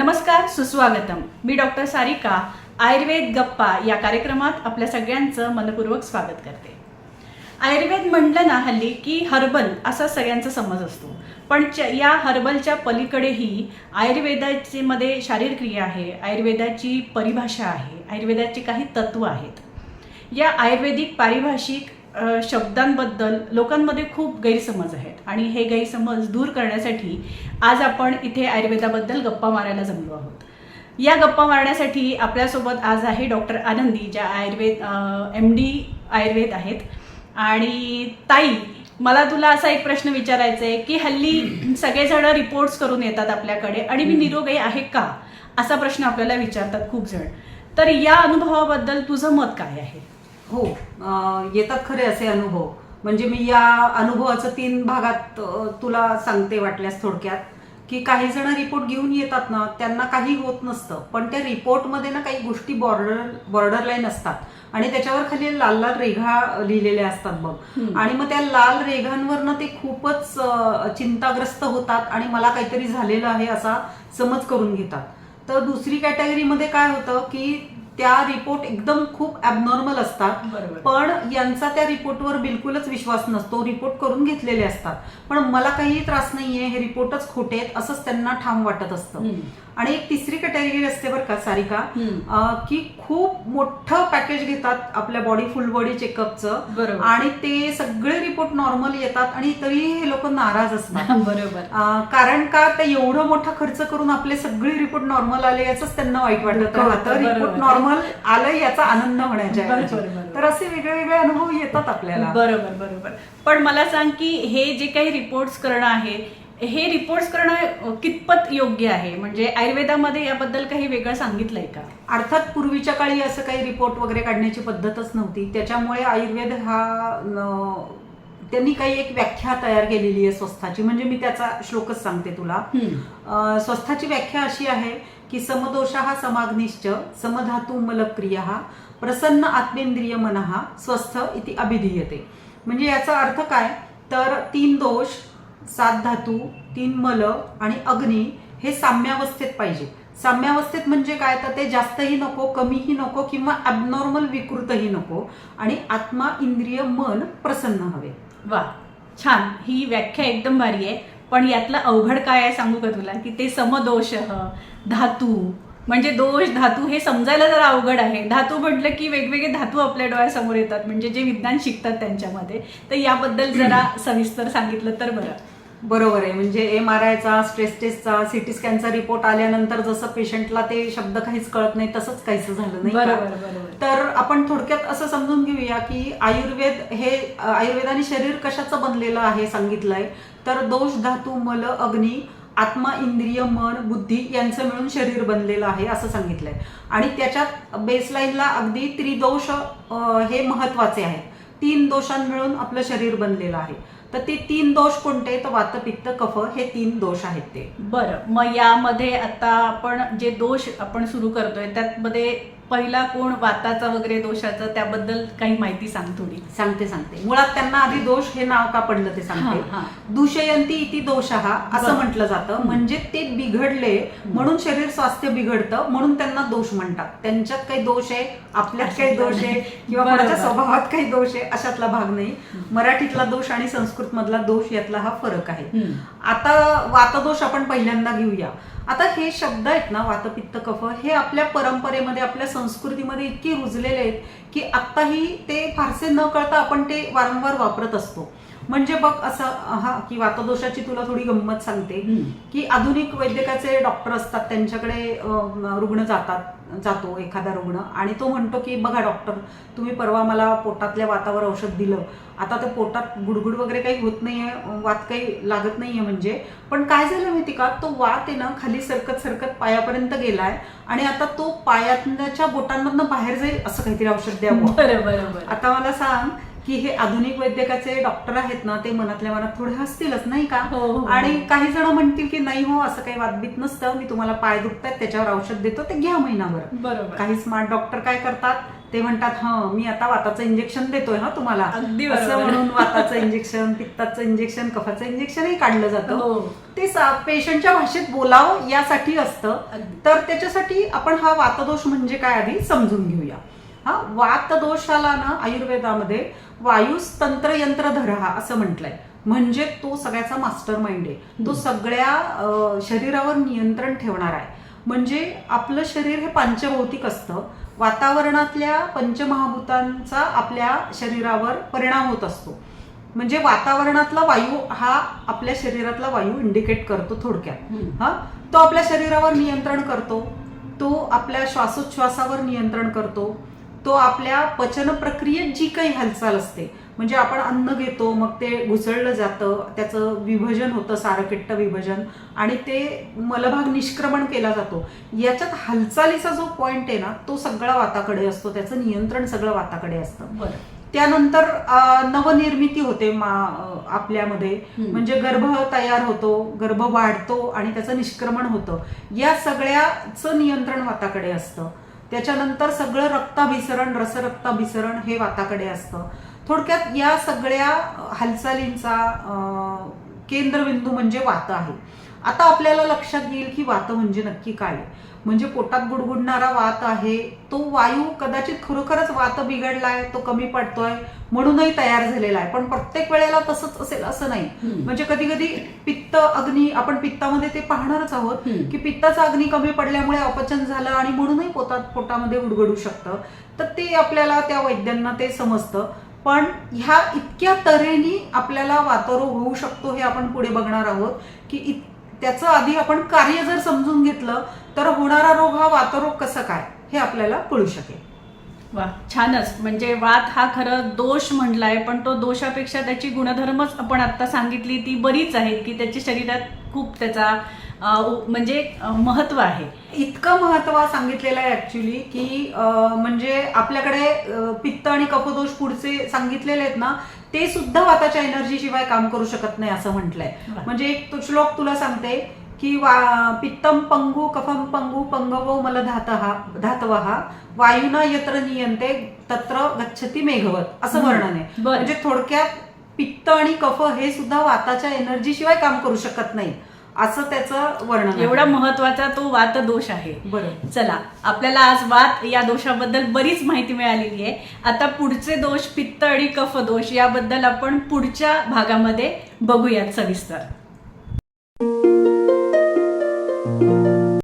नमस्कार सुस्वागतम. मी डॉक्टर सारिका आयुर्वेद गप्पा या कार्यक्रमात आपल्या सगळ्यांचं मनपूर्वक स्वागत करते. आयुर्वेद म्हटलं ना हल्ली की हर्बल असा सगळ्यांचा समज असतो. पण च- या हर्बलच्या पलीकडेही आयुर्वेदाचे मध्ये शारीर क्रिया आहे आयुर्वेदाची परिभाषा आहे आयुर्वेदाची काही तत्व आहेत. या आयुर्वेदिक पारिभाषिक शब्दांबद्दल लोकांमध्ये खूप गैरसमज आहेत. आणि हे गैरसमज दूर करण्यासाठी आज आपण इथे आयुर्वेदाबद्दल गप्पा मारायला जमलो आहोत. या गप्पा मारण्यासाठी आपल्यासोबत आज आहे डॉक्टर आनंदी ज्या आयुर्वेद एम डी आयुर्वेद आहेत. आणि ताई मला तुला असा एक प्रश्न विचारायचा आहे की हल्ली सगळेजण रिपोर्ट्स करून येतात आपल्याकडे आणि मी निरोगी आहे का? असा प्रश्न आपल्याला विचारतात खूप जण. तर या अनुभवाबद्दल तुझं मत काय आहे? हो येतात खरे असे अनुभव. म्हणजे मी या अनुभवाचं तीन भागात तुला सांगते वाटल्यास थोडक्यात की काही जण रिपोर्ट घेऊन येतात ना त्यांना काही होत नसतं. पण त्या रिपोर्टमध्ये ना काही गोष्टी बॉर्डर बॉर्डर लाईन असतात. आणि त्याच्यावर खाली लाल लाल रेघा लिहिलेल्या असतात बघ. आणि मग त्या लाल रेघांवर ना ते खूपच चिंताग्रस्त होतात आणि मला काहीतरी झालेलं आहे असा समज करून घेतात. तर दुसरी कॅटेगरीमध्ये काय होतं की त्या रिपोर्ट एकदम खूप ॲबनॉर्मल असतात. पण यांचा त्या रिपोर्टवर बिलकुलच विश्वास नसतो. रिपोर्ट करून घेतलेले असतात. पण मला काही त्रास नाहीये. हे रिपोर्टच खोटे आहेत असंच त्यांना ठाम वाटत असतं. आणि एक तिसरी कॅटेगरी असते बरं का सारिका. की खूप मोठं पॅकेज घेतात आपल्या बॉडी फुल बॉडी चेकअपचं आणि ते सगळे रिपोर्ट नॉर्मल येतात आणि तरी हे लोक नाराज असतात. बरोबर. कारण का ते एवढं मोठा खर्च करून आपले सगळे रिपोर्ट नॉर्मल आले याच त्यांना वाईट वाटत राहतं. रिपोर्ट बरोबर. नॉर्मल आलं याचा आनंद होण्याच्या. तर असे वेगळे वेगळे अनुभव येतात आपल्याला. बरोबर बरोबर. पण मला सांग की हे जे काही रिपोर्ट्स करणं आहे हे रिपोर्ट्स करणं कितपत योग्य आहे? म्हणजे आयुर्वेदामध्ये याबद्दल काही वेगळं सांगितलंय का? अर्थात पूर्वीच्या काळी असं काही रिपोर्ट वगैरे काढण्याची पद्धतच नव्हती. त्याच्यामुळे आयुर्वेद हा त्यांनी काही एक व्याख्या तयार केलेली आहे स्वस्थाची म्हणजे मी त्याचा श्लोकच सांगते तुला. स्वस्थाची व्याख्या अशी आहे की समदोष हा समाग्निश्च समधातू मलक्रिय प्रसन्न आत्मेंद्रिय मनहा स्वस्थ इति अभिधीयते. म्हणजे याचा अर्थ काय? तर तीन दोष सात धातू तीन मल आणि अग्नी हे साम्यावस्थेत पाहिजे. साम्यावस्थेत म्हणजे काय? तर ते जास्तही नको कमीही नको किंवा ॲबनॉर्मल विकृतही नको आणि आत्मा इंद्रिय मन प्रसन्न हवे. वा छान. ही व्याख्या एकदम भारी आहे. पण यातलं अवघड काय आहे सांगू का तुला? की ते समदोष धातू म्हणजे दोष धातू हे समजायला जरा अवघड आहे. धातू म्हटलं की वेगवेगळे धातू आपल्या डोळ्यासमोर येतात म्हणजे जे विज्ञान शिकतात त्यांच्यामध्ये. तर याबद्दल जरा सविस्तर सांगितलं तर बरं. बरोबर आहे. म्हणजे एम आर आयचा स्ट्रेस टेस्टचा सिटी स्कॅनचा रिपोर्ट आल्यानंतर जसं पेशंटला ते शब्द काहीच कळत नाही तसंच काहीच झालं नाही का? तर आपण थोडक्यात असं समजून घेऊया की आयुर्वेद हे आयुर्वेदाने शरीर कशाचं बनलेलं आहे सांगितलंय. तर दोष धातू मल अग्नी आत्मा इंद्रिय मन बुद्धी यांचं मिळून शरीर बनलेलं आहे असं सांगितलंय. आणि त्याच्यात बेसलाईनला अगदी त्रिदोष हे महत्त्वाचे आहेत. तीन दोषां मिळून आपलं शरीर बनलेलं आहे. तर ते तीन दोष कोणते? तर वात पित्त कफ हे तीन दोष आहेत ते. बरं. मग यामध्ये आता आपण जे दोष आपण सुरू करतोय त्यामध्ये पहिला कोण वाताचा वगैरे दोषाचा त्याबद्दल काही माहिती सांग थोडी सांगते सांगते मुळात त्यांना आधी दोष हे नाव का पडलं ते सांगते. दुषयंती इति दोष हा असं. म्हटलं जातं. म्हणजे ते बिघडले म्हणून शरीर स्वास्थ्य बिघडतं म्हणून त्यांना दोष म्हणतात त्यांच्यात काही दोष आहे आपल्यात काही दोष आहे किंवा. कोणाच्या स्वभावात काही दोष आहे अशातला भाग नाही मराठीतला दोष आणि संस्कृत मधला दोष यातला हा फरक आहे. आता वातदोष आपण पहिल्यांदा घेऊया आता हे शब्द आहेत ना वातपित्त कफ हे आपल्या परंपरेमध्ये आपल्या संस्कृतीमध्ये इतकी रुजलेले आहेत की आत्ताही ते फारसे न कळता आपण ते वारंवार वापरत असतो. म्हणजे बघ असं हा की वातदोषाची तुला थोडी गंमत सांगते. की आधुनिक वैद्यकाचे डॉक्टर असतात त्यांच्याकडे रुग्ण जातात जातो एखादा रुग्ण. आणि तो म्हणतो की बघा डॉक्टर तुम्ही परवा मला पोटातल्या वातावर औषध दिलं. आता ते पोटात गुडगुड वगैरे काही होत नाहीये वात काही लागत नाहीये म्हणजे. पण काय झालं माहिती का? तो वात आहे ना खाली सरकत सरकत पायापर्यंत गेलाय आणि आता तो पायाच्या बोटांमधनं बाहेर जाईल असं काहीतरी औषध द्यावं. बरं बरं बरं. आता मला सांग की हे आधुनिक वैद्यकाचे डॉक्टर आहेत ना ते मनातल्या मनात थोडे हसतीलच नाही का? हो, हो. आणि काही जण म्हणतील की नाही हो असं काही वादबीत नसतं मी तुम्हाला पाय दुखतायत त्याच्यावर औषध देतो ते घ्या महिनाभर. बरोबर. काही स्मार्ट डॉक्टर काय करतात? ते म्हणतात हा मी आता वाताचं इंजेक्शन देतोय हा तुम्हाला. अगदी असं. म्हणून वाताचं इंजेक्शन पित्ताचं इंजेक्शन कफाचं इंजेक्शनही काढलं जातं. हो. ते पेशंटच्या भाषेत बोलावं यासाठी असतं. तर त्याच्यासाठी आपण हा वातदोष म्हणजे काय आधी समजून घेऊया. हा वातदोषाला ना आयुर्वेदामध्ये वायुस तंत्र यंत्र धरा असं म्हटलंय. म्हणजे तो सगळ्याचा मास्टर माइंड आहे. तो सगळ्या शरीरावर नियंत्रण ठेवणार आहे. म्हणजे आपलं शरीर हे पंचभौतिक असतं. वातावरणातल्या पंचमहाभूतांचा आपल्या शरीरावर परिणाम होत असतो. म्हणजे वातावरणातला वायू हा आपल्या शरीरातला वायू इंडिकेट करतो थोडक्यात. हा? तो आपल्या शरीरावर नियंत्रण करतो. तो आपल्या श्वासोच्छ्वासावर नियंत्रण करतो. तो आपल्या पचन प्रक्रियेत जी काही हालचाल असते म्हणजे आपण अन्न घेतो मग ते घुसळलं जातं त्याचं विभजन होतं सारकिट्ट विभजन आणि ते मलभाग निष्क्रमण केला जातो. याच्यात हालचालीचा जो पॉइंट आहे ना तो सगळा वाताकडे असतो त्याचं नियंत्रण सगळं वाताकडे असतं. बरं. त्यानंतर नवनिर्मिती होते मा आपल्यामध्ये. म्हणजे गर्भ तयार होतो गर्भ वाढतो आणि त्याचं निष्क्रमण होतं. या सगळ्याचं नियंत्रण वाताकडे असतं. त्याच्यानंतर सगळं रक्ताभिसरण रसरक्ताभिसरण हे वाताकडे असतं. थोडक्यात या सगळ्या हालचालींचा केंद्रबिंदू म्हणजे वात आहे. आता आपल्याला लक्षात येईल की वात म्हणजे नक्की काय. म्हणजे पोटात गुडगुडणारा वात आहे तो वायू कदाचित खरोखरच वात बिघडलाय तो कमी पडतोय म्हणूनही तयार झालेला आहे पण प्रत्येक वेळेला तसंच असेल असं नाही. म्हणजे कधी कधी पित्त अग्नी आपण पित्तामध्ये ते पाहणारच आहोत. की पित्ताचा अग्नी कमी पडल्यामुळे अपचन झालं आणि म्हणूनही पोटात पोटामध्ये उडगडू शकतं तर ते आपल्याला त्या वैद्यांना ते समजतं पण ह्या इतक्या तऱ्हेने आपल्याला वातरोग होऊ शकतो हे आपण पुढे बघणार आहोत की इत- त्याचं आधी आपण कार्य जर समजून घेतलं तर होणारा रोग हा वातरोग कसं काय? हे आपल्याला कळू शकेल. वा छानच. म्हणजे वात हा खरं दोष म्हटलाय पण तो दोषापेक्षा त्याची गुणधर्मच आपण आता सांगितली ती बरीच आहेत की त्याच्या शरीरात खूप त्याचा म्हणजे महत्त्व आहे. इतकं महत्त्व सांगितलेलं आहे ऍक्च्युली की म्हणजे आपल्याकडे पित्त आणि कफदोष पुढचे सांगितलेले आहेत ना ते सुद्धा वाताच्या एनर्जी शिवाय काम करू शकत नाही असं म्हटलंय. म्हणजे एक तो श्लोक तुला सांगते की वा पित्तम पंगू कफम पंगू पंगवो मल धातहा धातवहा वायुना यत्र नियंते तत्र गच्छती मेघवत असं. वर्णन आहे. म्हणजे थोडक्यात पित्त आणि कफ हे सुद्धा वाताच्या एनर्जी शिवाय काम करू शकत नाही असं त्याचं वर्णन. एवढा महत्त्वाचा तो वात दोष आहे. बरं चला आपल्याला आज वात या दोषाबद्दल बरीच माहिती मिळालेली आहे. आता पुढचे दोष पित्त आणि कफ दोष याबद्दल आपण पुढच्या भागामध्ये बघूयात सविस्तर.